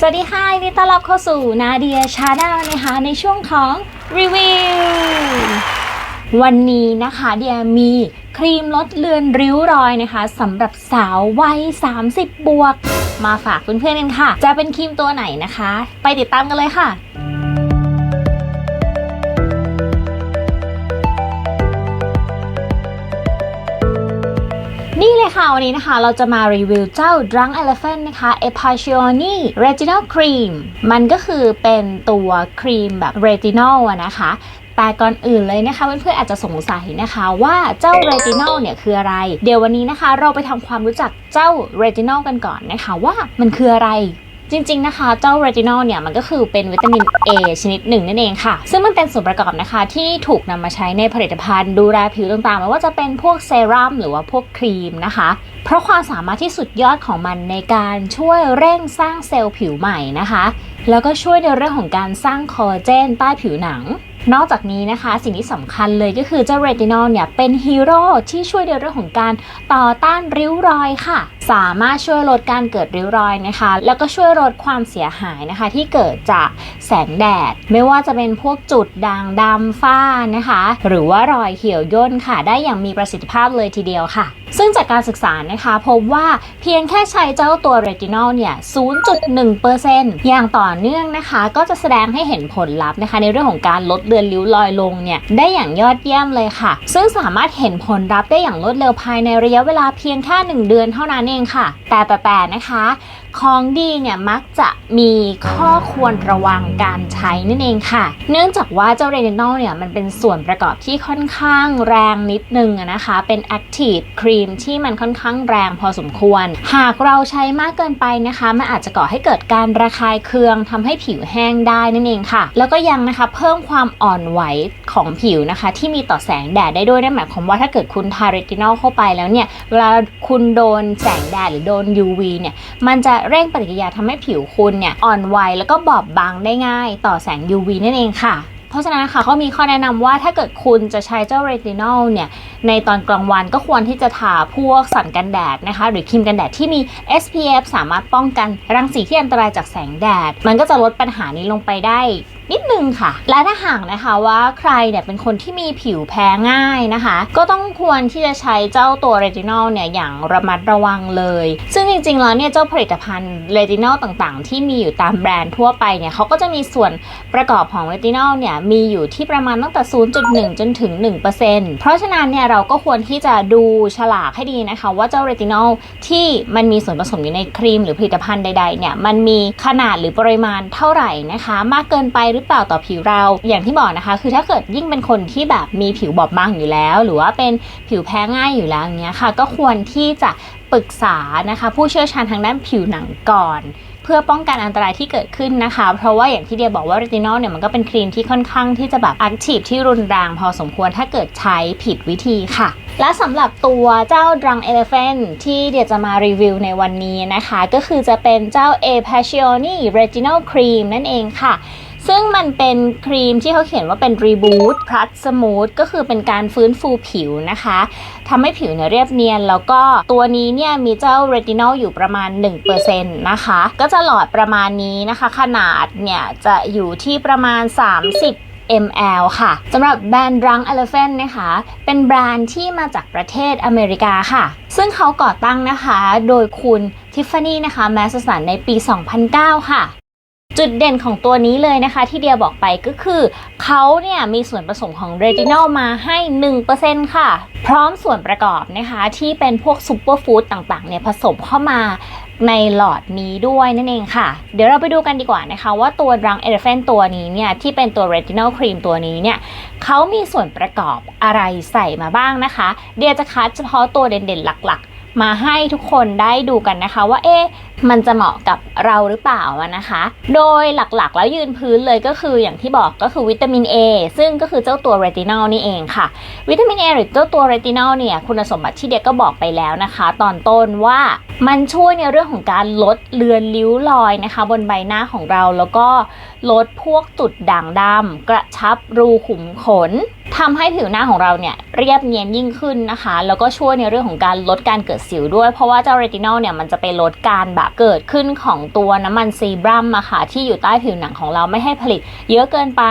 สวัสดีค่ะยินดีต้อนรับเข้าสู่นาเดียชาแนลนะคะในช่วงของรีวิว วันนี้นะคะเดียมีครีมลดเลือนริ้วรอยนะคะสำหรับสาววัย 30 บวก มาฝากเพื่อนๆกันค่ะ จะเป็นครีมตัวไหนนะคะ ไปติดตามกันเลยค่ะ นี่เลยค่ะ วันนี้นะคะ เราจะมารีวิวเจ้า Drunk Elephant นะคะ e p a c i o n i Retinol Cream มันก็คือเป็นตัวครีมแบบ Retinol นะคะแต่ก่อนอื่นเลยนะคะเพื่อนๆอาจจะสงสัยนะคะว่าเจ้าเรติโนลเนี่ยคืออะไร เดี๋ยววันนี้นะคะ เราไปทำความรู้จักเจ้าเรติโนลกันก่อนนะคะว่ามันคืออะไร จริงๆนะคะ เจ้า retinol เนี่ยมันก็คือเป็นวิตามิน A ชนิดหนึ่งนั่นเองค่ะ ซึ่งมันเป็นส่วนประกอบนะคะที่ถูกนำมาใช้ในผลิตภัณฑ์ดูแลผิวต่างๆไม่ว่าจะเป็นพวกเซรั่มหรือว่าพวกครีมนะคะ เพราะความสามารถที่สุดยอดของมันในการช่วยเร่งสร้างเซลล์ผิวใหม่นะคะ แล้วก็ช่วยในเรื่องของการสร้างคอลลาเจนใต้ผิวหนังนอกจากนี้นะคะ สิ่งที่สำคัญเลยก็คือเจ้าเรตินอลเนี่ยเป็นฮีโร่ที่ช่วยในเรื่องของการต่อต้านริ้วรอยค่ะ สามารถช่วยลดการเกิดริ้วรอยนะคะ แล้วก็ช่วยลดความเสียหายนะคะ ที่เกิดจากแสงแดด ไม่ว่าจะเป็นพวกจุดด่างดำฝ้านะคะ หรือว่ารอยเหี่ยวย่นค่ะ ได้อย่างมีประสิทธิภาพเลยทีเดียวค่ะ ซึ่งจากการศึกษานะคะพบว่าเพียงแค่ใช้เจ้าตัวเรตินอลเนี่ย 0.1%อย่างต่อเนื่องนะคะ ก็จะแสดงให้เห็นผลลัพธ์นะคะ ในเรื่องของการลดเลือนริ้วรอยลงเนี่ยได้อย่างยอดเยี่ยมเลยค่ะ ซึ่งสามารถเห็นผลลัพธ์ได้อย่างรวดเร็วภายในระยะเวลาเพียงแค่1เดือนเท่านั้นเองค่ะ แต่แต่แต่นะคะ ของดีเนี่ยมักจะมีข้อควรระวังการใช้นั่นเองค่ะ เนื่องจากว่าเจ้าเรตินอลเนี่ยมันเป็นส่วนประกอบที่ค่อนข้างแรงนิดนึงนะคะ เป็นแอคทีฟครีมที่มันค่อนข้างแรงพอสมควร หากเราใช้มากเกินไปนะคะ มันอาจจะก่อให้เกิดการระคายเคืองทำให้ผิวแห้งได้นั่นเองค่ะ แล้วก็ยังนะคะเพิ่มความอ่อนไหวของผิวนะคะ ที่มีต่อแสงแดดได้ด้วยนั่นหมายความว่าถ้าเกิดคุณทาเรตินอลเข้าไปแล้วเนี่ยเวลาคุณโดนแสงแดดหรือโดน UV เนี่ยมันจะเร่งปฏิกิริยาทำให้ผิวคุณเนี่ยอ่อนวัยแล้วก็บอบบางได้ง่ายต่อแสง UV นั่นเองค่ะเพราะฉะนั้นนะคะเขามีข้อแนะนำว่าถ้าเกิดคุณจะใช้เจ้าเรตินอลเนี่ยในตอนกลางวันก็ควรที่จะทาพวกสันกันแดดนะคะ หรือครีมกันแดดที่มี SPF สามารถป้องกันรังสีที่อันตรายจากแสงแดด มันก็จะลดปัญหานี้ลงไปได้ นิดนึงค่ะ และถ้าหากนะคะว่าใครเนี่ยเป็นคนที่มีผิวแพ้ง่ายนะคะ ก็ต้องควรที่จะใช้เจ้าตัวเรตินอลเนี่ยอย่างระมัดระวังเลย ซึ่งจริงๆแล้วเนี่ยเจ้าผลิตภัณฑ์เรตินอลต่างๆ ที่มีอยู่ตามแบรนด์ทั่วไปเนี่ยเขาก็จะมีส่วนประกอบของเรตินอลเนี่ยมีอยู่ที่ประมาณตั้งแต่ 0.1 จนถึง 1%เพราะฉะนั้นเนี่ยเราก็ควรที่จะดูฉลากให้ดีนะคะว่าเจ้าเรตินอลที่มันมีส่วนผสมอยู่ในครีม หรือผลิตภัณฑ์ใดๆเนี่ยมันมีขนาดหรือปริมาณเท่าไหร่นะคะ มากเกินไปหรืือเปล่าต่อผิวเรา อย่างที่บอกนะคะ คือถ้าเกิดยิ่งเป็นคนที่แบบมีผิวบอบบางอยู่แล้ว หรือว่าเป็นผิวแพ้ง่ายอยู่แล้วอย่างเงี้ยค่ะ ก็ควรที่จะปรึกษานะคะ ผู้เชี่ยวชาญทางด้านผิวหนังก่อนเพื่อป้องกันอันตรายที่เกิดขึ้นนะคะ เพราะว่าอย่างที่เดียบอกว่าเรตินอลเนี่ยมันก็เป็นครีมที่ค่อนข้างที่จะแบบแอคทีฟที่รุนแรงพอสมควรถ้าเกิดใช้ผิดวิธีค่ะ และสำหรับตัวเจ้า Drunk Elephant ที่เดียจะมารีวิวในวันนี้นะคะ ก็คือจะเป็นเจ้า A Passioni Retinol Cream นั่นเองค่ะ ซึ่งมันเป็นครีมที่เขาเขียนว่าเป็น Reboot Plus Smooth ก็คือเป็นการฟื้นฟูผิวนะคะทำให้ผิวเนี่ยเรียบเนียน แล้วก็ตัวนี้เนี่ยมีเจ้าเรตินอลอยู่ประมาณ 1%นะคะ ก็จะหลอดประมาณนี้นะคะ ขนาดเนี่ยจะอยู่ที่ประมาณ 30 ml ค่ะสำหรับแบรนด์ Drunk Elephant นะคะ เป็นแบรนด์ที่มาจากประเทศอเมริกาค่ะ ซึ่งเขาก่อตั้งนะคะ โดยคุณทิฟฟานี่นะคะ แมสสันในปี 2009 ค่ะ จุดเด่นของตัวนี้เลยนะคะ ที่เดียบอกไปก็คือเขาเนี่ยมีส่วนผสมของเรตินอลมาให้ 1%ค่ะ พร้อมส่วนประกอบนะคะที่เป็นพวกซูเปอร์ฟู้ดต่างๆเนี่ยผสมเข้ามาในหลอดนี้ด้วยนั่นเองค่ะ เดี๋ยวเราไปดูกันดีกว่านะคะ ว่าตัว Drunk Elephant ตัวนี้เนี่ยที่เป็นตัว Retinol Cream ตัวนี้เนี่ยเขามีส่วนประกอบอะไรใส่มาบ้างนะคะ เดียจะคัดเฉพาะตัวเด่นๆหลักๆ มาให้ทุกคนได้ดูกันนะคะว่าเอ๊ะมันจะเหมาะกับเราหรือเปล่านะคะ โดยหลักๆ แล้วยืนพื้นเลยก็คืออย่างที่บอกก็คือวิตามิน A ซึ่งก็คือเจ้าตัวเรตินอลนี่เองค่ะ วิตามิน A หรือเจ้าตัวเรตินอลเนี่ยคุณสมบัติที่เดียก็บอกไปแล้วนะคะ ตอนต้นว่ามันช่วยในเรื่องของการลดเลือนริ้วรอยนะคะ บนใบหน้าของเราแล้วก็ลดพวกจุดด่างดำกระชับรูขุมขนทำให้ผิวหน้าของเราเนี่ยเรียบเนียนยิ่งขึ้นนะคะ แล้วก็ช่วยในเรื่องของการลดการเกิดสิวด้วย เพราะว่าเจ้าเรตินอลเนี่ยมันจะไปลดการแบบเกิดขึ้นของตัวน้ำมันซีบรัมอะค่ะที่อยู่ใต้ผิวหนังของเราไม่ให้ผลิต เยอะเกินไป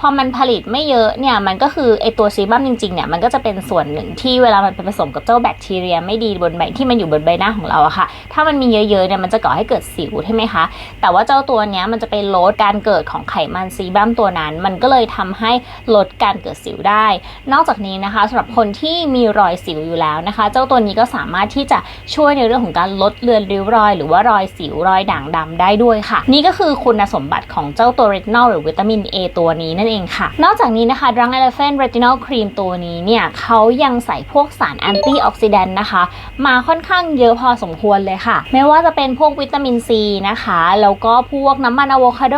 พอมันผลิตไม่เยอะเนี่ยมันก็คือไอตัวซีบัมจริงๆเนี่ยมันก็จะเป็นส่วนหนึ่งที่เวลามันไปผสมกับเจ้าแบคทีเรียไม่ดีบนใบที่มันอยู่บนใบหน้าของเราอะค่ะ ถ้ามันมีเยอะๆเนี่ยมันจะก่อให้เกิดสิวใช่ไหมคะ แต่ว่าเจ้าตัวเนี้ยมันจะไปลดการเเกิดของไขมันซีบัมตัวนั้น มันก็เลยทำให้ลดการเกิดสิวได้ นอกจากนี้นะคะสำหรับคนที่มีรอยสิวอยู่แล้วนะคะ เจ้าตัวนี้ก็สามารถที่จะช่วยในเรื่องของการลดเลือนริ้วรอย หรือว่ารอยสิวรอยด่างดำได้ด้วยค่ะ นี่ก็คือคุณสมบัติของเจ้าตัวเรตินอลหรือวิตามิน A ตัวนี้นั่นเองค่ะ นอกจากนี้นะคะ Drunk Elephant Retinol Cream ตัวนี้เนี่ยเขายังใส่พวกสารแอนตี้ออกซิแดนต์นะคะ มาค่อนข้างเยอะพอสมควรเลยค่ะ ไม่ว่าจะเป็นพวกวิตามินซีนะคะ แล้วก็พวกน้ำมันอะโวคาโด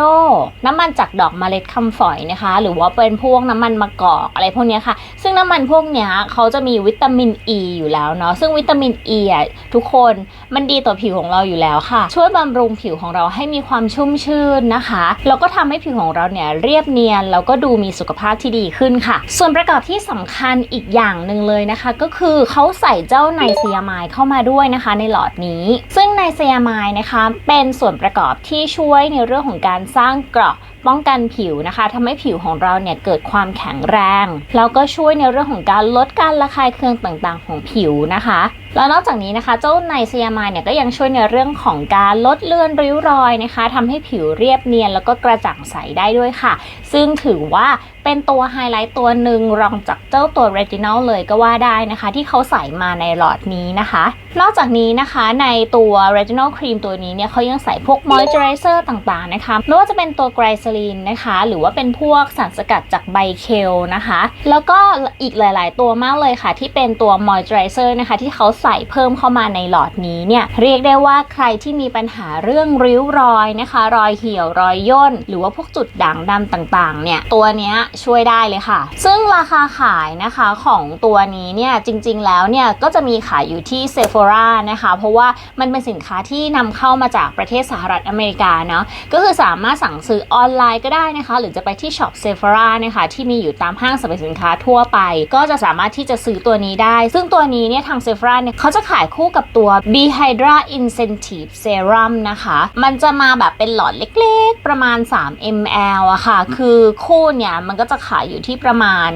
น้ำมันจากดอกเมล็ดคำฝอยนะคะ หรือว่าเป็นพวกน้ำมันมะกอกอะไรพวกนี้ค่ะ ซึ่งน้ำมันพวกเนี้ยเขาจะมีวิตามินอ e ีอยู่แล้วเนาะซึ่งวิตามินอ e ีอะทุกคนมันดีต่อผิวของเราอยู่แล้วค่ะ ช่วยบำรุงผิวของเราให้มีความชุ่มชื่นนะคะแล้วก็ทำให้ผิวของเราเนี่ยเรียบเนียนแล้วก็ดูมีสุขภาพที่ดีขึ้นค่ะ ส่วนประกอบที่สำคัญอีกอย่างหนึ่งเลยนะคะ ก็คือเขาใส่เจ้าไนซียามายเข้ามาด้วยนะคะ ในหลอดนี้ ซึ่งไนซียามายนะคะ เป็นส่วนประกอบที่ช่วยในเรื่องของการสร้างเกราะ ป้องกันผิวนะคะทำให้ผิวของเราเนี่ยเกิดความแข็งแรง แล้วก็ช่วยในเรื่องของการลดการระคายเคืองต่างๆ ของผิวนะคะแล้วนอกจากนี้นะคะเจ้าไนซียามายเนี่ยก็ยังช่วยในเรื่องของการลดเลือนริ้วรอยนะคะทำให้ผิวเรียบเนียนแล้วก็กระจ่างใสได้ด้วยค่ะ ซึ่งถือว่าเป็นตัวไฮไลท์ตัวหนึ่งรองจากเจ้าตัวเรตินอลเลยก็ว่าได้นะคะ ที่เขาใส่มาในหลอดนี้นะคะ นอกจากนี้นะคะในตัวเรตินอลครีมตัวนี้เนี่ยเขายังใส่พวกมอยเจอไรเซอร์ต่างๆนะคะไม่ว่าจะเป็นตัวไกลซลีนนะคะ หรือว่าเป็นพวกสารสกัดจากใบเคลนะคะ แล้วก็อีกหลาย ๆ ตัวมากเลยค่ะ ที่เป็นตัวมอยเจอไรเซอร์นะคะ ที่เขาใส่เพิ่มเข้ามาในหลอดนี้เนี่ยเรียกได้ว่าใครที่มีปัญหาเรื่องริ้วรอยนะคะ รอยเหี่ยวรอยย่น หรือว่าพวกจุดด่างดำต่างๆ เนี่ยตัวนี้ช่วยได้เลยค่ะ ซึ่งราคาขายนะคะของตัวนี้เนี่ยจริง ๆ แล้วเนี่ยก็จะมีขายอยู่ที่ Sephora นะคะ เพราะว่ามันเป็นสินค้าที่นำเข้ามาจากประเทศสหรัฐอเมริกาเนาะก็คือสามารถสั่งซื้อออนไลน์ก็ได้นะคะ หรือจะไปที่ช็อปเซฟาร่านะคะที่มีอยู่ตามห้างสรรพสินค้าทั่วไป ก็จะสามารถที่จะซื้อตัวนี้ได้ ซึ่งตัวนี้เนี่ยทางเซฟราเนี่ยเขาจะขายคู่กับตัว B Hydra Incentive Serum นะคะ มันจะมาแบบเป็นหลอดเล็กๆ ประมาณ 3 ml อะค่ะ คือคู่เนี่ยมันก็จะขายอยู่ที่ประมาณ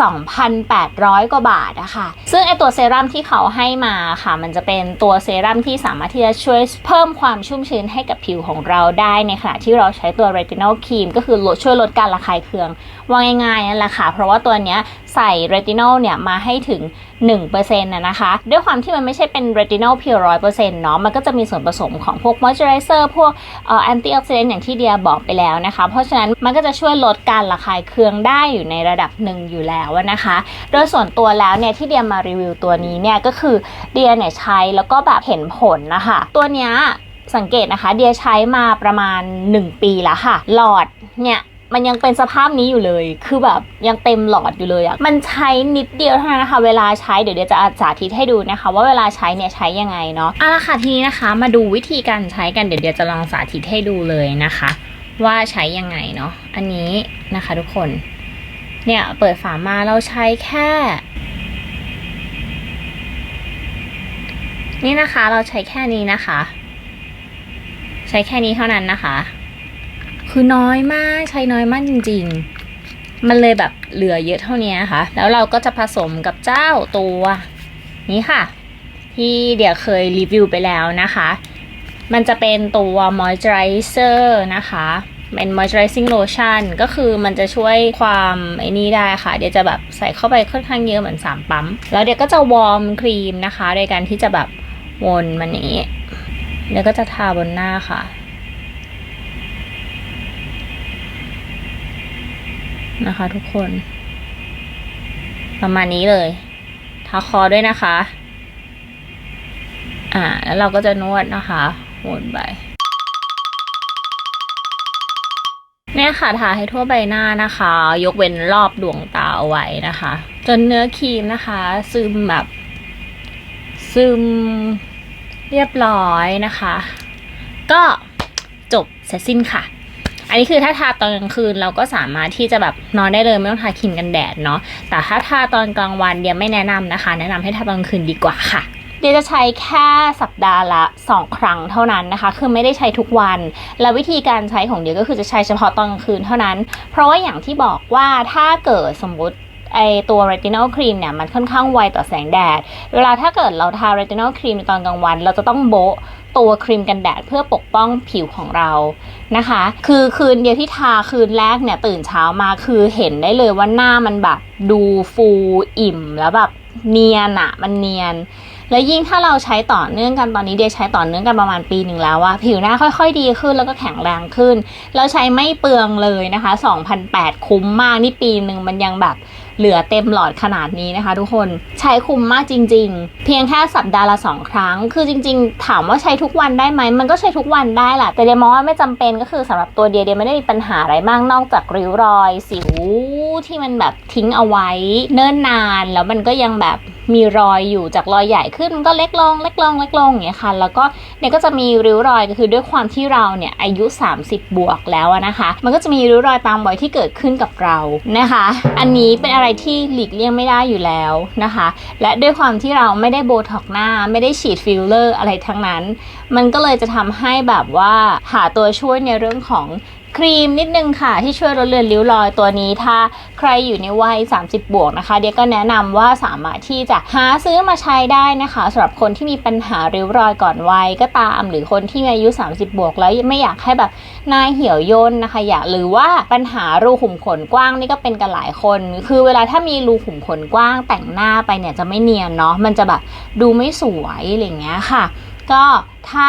2,800 กว่าบาทอะค่ะ ซึ่งไอตัวเซรั่มที่เขาให้มาค่ะ มันจะเป็นตัวเซรั่มที่สามารถที่จะช่วยเพิ่มความชุ่มชื้นให้กับผิวของเราได้ในขณะที่เราใช้ตัว retinol cream ก็คือลดช่วยลดการระคายเคืองว่าง่ายๆนั่นแหละค่ะ เพราะว่าตัวเนี้ยใส่ retinol เนี่ยมาให้ถึง1%นะนะคะ ด้วยความที่มันไม่ใช่เป็น retinol pure 100%เปอร์เซ็นต์เนาะ มันก็จะมีส่วนผสมของพวก moisturizer พวกเอ่อ antioxidant อย่างที่เดียบอกไปแล้วนะคะ เพราะฉะนั้นมันก็จะช่วยลดการระคายเคืองได้อยู่ในระดับหนึ่งอยู่แล้วแล้วนะคะ โดยส่วนตัวแล้วเนี่ยที่เดียมารีวิวตัวนี้เนี่ยก็คือเดียเนี่ยใช้แล้วก็แบบเห็นผลนะคะ ตัวเนี้ยสังเกตนะคะ เดียใช้มาประมาณ 1 ปีแล้วค่ะ หลอดเนี่ยมันยังเป็นสภาพนี้อยู่เลย คือแบบยังเต็มหลอดอยู่เลยอะ่ะมันใช้นิดเดียวเท่านั้นนะคะ เวลาใช้เดี๋ยวเดี๋ยวจะสาธิตให้ดูนะคะ ว่าเวลาใช้เนี่ยใช้ยังไงเนาะเอาละค่ะทีนี้นะคะ มาดูวิธีการใช้กันเดี๋ยวเดี๋ยวจะลองสาธิตให้ดูเลยนะคะ ว่าใช้ยังไงเนาะ อันนี้นะคะทุกคน เนี่ยเปิดฝามาเราใช้แค่ นี่นะคะเราใช้แค่นี้นะคะ ใช้แค่นี้เท่านั้นนะคะ คือน้อยมากใช้น้อยมากจริง ๆ มันเลยแบบเหลือเยอะเท่านี้นะคะ แล้วเราก็จะผสมกับเจ้าตัวนี้ค่ะ ที่เดี๋ยวเคยรีวิวไปแล้วนะคะ มันจะเป็นตัว moisturizer นะคะ เป็น moisturizing lotion ก็คือมันจะช่วยความไอ้นี่ได้ค่ะ เดี๋ยวจะแบบใส่เข้าไปค่อนข้างเยอะเหมือน 3 ปั๊ม แล้วเดี๋ยวก็จะวอร์มครีมนะคะ โดยการที่จะแบบวนมันอย่างนี้ เดี๋ยวก็จะทาบนหน้าค่ะนะคะทุกคน ประมาณนี้เลย ทาคอด้วยนะคะ อ่า แล้วเราก็จะนวดนะคะ วนไปเนี่ยค่ะทาให้ทั่วใบหน้านะคะ ยกเว้นรอบดวงตาเอาไว้นะคะ จนเนื้อครีมนะคะ ซึมแบบ ซึมเรียบร้อยนะคะ ก็จบเสร็จสิ้นค่ะ อันนี้คือถ้าทาตอนกลางคืนเราก็สามารถที่จะแบบนอนได้เลยไม่ต้องทาครีมกันแดดเนาะแต่ถ้าทาตอนกลางวันเดียไม่แนะนำนะคะ แนะนำให้ทาตอนกลางคืนดีกว่าค่ะ เดียจะใช้แค่สัปดาห์ละ 2 ครั้งเท่านั้นนะคะ คือไม่ได้ใช้ทุกวัน และวิธีการใช้ของเดียก็คือจะใช้เฉพาะตอนกลางคืนเท่านั้น เพราะว่าอย่างที่บอกว่าถ้าเกิดสมมติไอตัว retinol cream เนี่ยมันค่อนข้างไวต่อแสงแดด เวลาถ้าเกิดเราทา retinol cream ตอนกลางวัน เราจะต้องโบะตัวครีมกันแดดเพื่อปกป้องผิวของเรานะคะ คือคืนเดียวที่ทาคืนแรกเนี่ยตื่นเช้ามาคือเห็นได้เลยว่าหน้ามันแบบดูฟูอิ่มแล้วแบบเนียนอะมันเนียน แล้วยิ่งถ้าเราใช้ต่อเนื่องกันตอนนี้เดียใช้ต่อเนื่องกันประมาณปีหนึ่งแล้วอะผิวหน้าค่อยๆดีขึ้นแล้วก็แข็งแรงขึ้น แล้วใช้ไม่เปลืองเลยนะคะ2,008คุ้มมากนี่ปีหนึ่งมันยังแบบเหลือเต็มหลอดขนาดนี้นะคะทุกคนใช้คุ้มมากจริง ๆ เพียงแค่สัปดาห์ละสองครั้ง คือจริง ๆ ถามว่าใช้ทุกวันได้ไหมมันก็ใช้ทุกวันได้แหละแต่เดียมองว่าไม่จำเป็นก็คือสำหรับตัวเดียเดียไม่ได้มีปัญหาอะไรมากนอกจากริ้วรอย สิวที่มันแบบทิ้งเอาไว้ เนิ่นนานแล้วมันก็ยังแบบมีรอยอยู่จากรอยใหญ่ขึ้นมันก็เล็กลงเล็กลงเล็กลงอย่างเงี้ยค่ะ แล้วก็เนี่ยก็จะมีริ้วรอยก็คือด้วยความที่เราเนี่ยอายุ 30 บวกแล้วนะคะ มันก็จะมีริ้วรอยตามวัยที่เกิดขึ้นกับเรานะคะ อันนี้เป็นอะไรที่หลีกเลี่ยงไม่ได้อยู่แล้วนะคะ และด้วยความที่เราไม่ได้โบท็อกหน้า ไม่ได้ฉีดฟิลเลอร์อะไรทั้งนั้น มันก็เลยจะทำให้แบบว่าหาตัวช่วยในเรื่องของ ครีมนิดนึงค่ะ ที่ช่วยลดเลือนริ้วรอยตัวนี้ ถ้าใครอยู่ในวัย 30 บวกนะคะ เดียก็แนะนำว่าสามารถที่จะหาซื้อมาใช้ได้นะคะสำหรับคนที่มีปัญหาริ้วรอยก่อนวัยก็ตาม หรือคนที่มีอายุ 30 บวก แล้วไม่อยากให้แบบหน้าเหี่ยวย่นนะคะ อยากหรือว่าปัญหารูขุมขนกว้างนี่ก็เป็นกันหลายคน คือเวลาถ้ามีรูขุมขนกว้างแต่งหน้าไปเนี่ยจะไม่เนียนเนาะมันจะแบบดูไม่สวยอะไรเงี้ยค่ะ ก็ ถ้า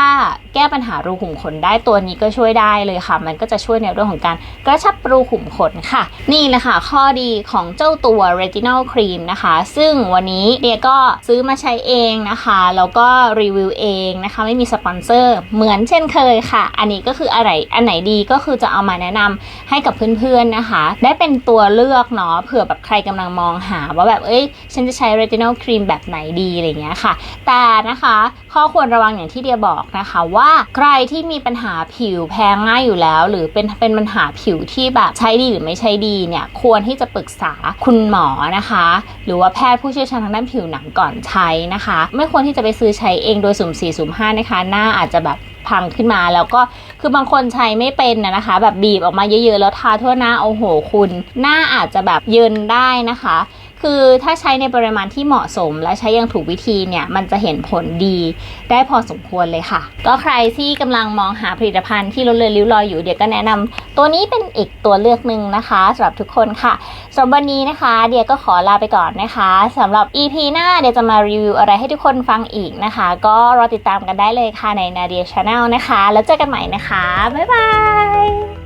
แก้ปัญหารูขุมขนได้ตัวนี้ก็ช่วยได้เลยค่ะ มันก็จะช่วยในเรื่องของการกระชับรูขุมขนค่ะ นี่แหละค่ะ ข้อดีของเจ้าตัว retinol cream นะคะ ซึ่งวันนี้เดียก็ซื้อมาใช้เองนะคะ แล้วก็รีวิวเองนะคะ ไม่มีสปอนเซอร์เหมือนเช่นเคยค่ะ อันนี้ก็คืออะไรอันไหนดีก็คือจะเอามาแนะนำให้กับเพื่อนๆนะคะ ได้เป็นตัวเลือกเนาะเผื่อแบบใครกำลังมองหาว่าแบบเอ้ยฉันจะใช้ retinol cream แบบไหนดีอะไรเงี้ยค่ะ แต่นะคะข้อควรระวังอย่างที่เดียบอกนะคะว่าใครที่มีปัญหาผิวแพ้ง่ายอยู่แล้ว หรือเป็นเป็นปัญหาผิวที่แบบใช้ดีหรือไม่ใช้ดีเนี่ยควรที่จะปรึกษาคุณหมอนะคะ หรือว่าแพทย์ผู้เชี่ยวชาญทางด้านผิวหนังก่อนใช้นะคะ ไม่ควรที่จะไปซื้อใช้เองโดยสุ่มสี่สุ่มห้านะคะหน้าอาจจะแบบพังขึ้นมาแล้วก็คือบางคนใช้ไม่เป็นนะนะคะ แบบบีบออกมาเยอะๆแล้วทาทั่วหน้าโอ้โหคุณ หน้าอาจจะแบบเยินได้นะคะ คือถ้าใช้ในปริมาณที่เหมาะสม และใช้อย่างถูกวิธีเนี่ย มันจะเห็นผลดีได้พอสมควรเลยค่ะ ก็ใครที่กำลังมองหาผลิตภัณฑ์ที่ลดเลือนริ้วรอยอยู่เดี๋ยวก็แนะนำตัวนี้เป็นอีกตัวเลือกหนึ่งนะคะสำหรับทุกคนค่ะสำหรับวันนี้นะคะ เดียก็ขอลาไปก่อนนะคะสำหรับ EP หน้าเดี๋ยวจะมารีวิวอะไรให้ทุกคนฟังอีกนะคะ ก็รอติดตามกันได้เลยค่ะใน Nadia Channel นะคะ แล้วเจอกันใหม่นะคะบ๊ายบาย